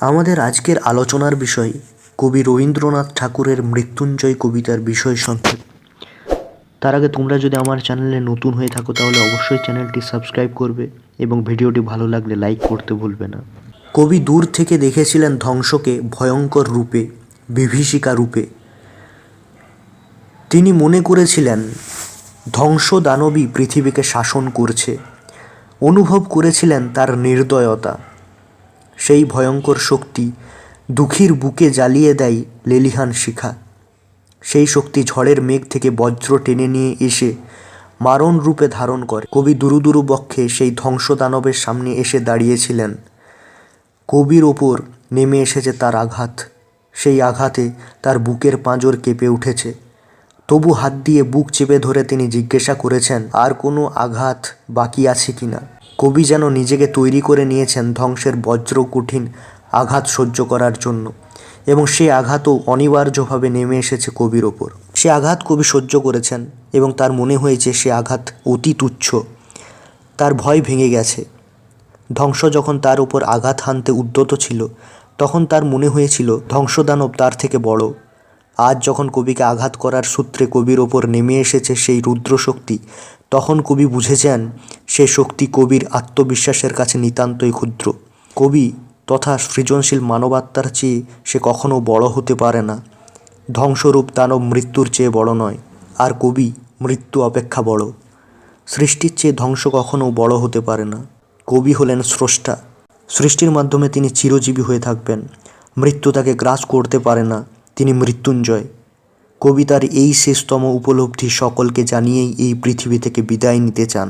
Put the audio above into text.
আমাদের আজকের আলোচনার বিষয় কবি রবীন্দ্রনাথ ঠাকুরের মৃত্যুঞ্জয় কবিতার বিষয় সংক্ষেপ। তার আগে তোমরা যদি আমার চ্যানেলে নতুন হয়ে থাকো, তাহলে অবশ্যই চ্যানেলটি সাবস্ক্রাইব করবে এবং ভিডিওটি ভালো লাগলে লাইক করতে ভুলবে না। কবি দূর থেকে দেখেছিলেন ধ্বংসকে ভয়ঙ্কর রূপে, বিভীষিকা রূপে। তিনি মনে করেছিলেন ধ্বংস দানবী পৃথিবীকে শাসন করছে। অনুভব করেছিলেন তার নির্দয়তা। সেই ভয়ঙ্কর শক্তি দুঃখীর বুকে জ্বালিয়ে দেয় লেলিহান শিখা। সেই শক্তি ঝড়ের মেঘ থেকে বজ্র টেনে নিয়ে এসে মারণ রূপে ধারণ করে। কবি দুরু দুরু বক্ষে সেই ধ্বংসদানবের সামনে এসে দাঁড়িয়েছিলেন। কবির ওপর নেমে এসেছে তার আঘাত। সেই আঘাতে তার বুকের পাঁজর কেঁপে উঠেছে। তবু হাত দিয়ে বুক চেপে ধরে তিনি জিজ্ঞাসা করেছেন, আর কোনো আঘাত বাকি আছে কিনা? কবি যেন নিজেকে তৈরি করে নিয়েছেন ধ্বংসের বজ্র কঠিন আঘাত সহ্য করার জন্য। এবং সেই আঘাতও অনিবার্যভাবে নেমে এসেছে কবির ওপর। সে আঘাত কবি সহ্য করেছেন এবং তার মনে হয়েছে সে আঘাত অতি তুচ্ছ। তার ভয় ভেঙে গেছে। ধ্বংস যখন তার উপর আঘাত হানতে উদ্যত ছিল, তখন তার মনে হয়েছিল ধ্বংসদানব তার থেকে বড়। আজ যখন কবিকে আঘাত করার সূত্রে কবির ওপর নেমে এসেছে সেই রুদ্রশক্তি, তখন কবি বুঝেছেন সে শক্তি কবির আত্মবিশ্বাসের কাছে নিতান্তই ক্ষুদ্র। কবি তথা সৃজনশীল মানবাত্মার চেয়ে সে কখনো বড় হতে পারে না। ধ্বংসরূপ দানব মৃত্যুর চেয়ে বড় নয়, আর কবি মৃত্যু অপেক্ষা বড়। সৃষ্টির চেয়ে ধ্বংস কখনো বড় হতে পারে না। কবি হলেন স্রষ্টা। সৃষ্টির মাধ্যমে তিনি চিরজীবী হয়ে থাকবেন। মৃত্যু তাকে গ্রাস করতে পারে না, তিনি মৃত্যুঞ্জয়। কবিতার এই শেষতম উপলব্ধি সকলকে জানিয়েই এই পৃথিবী থেকে বিদায় নিতে চান।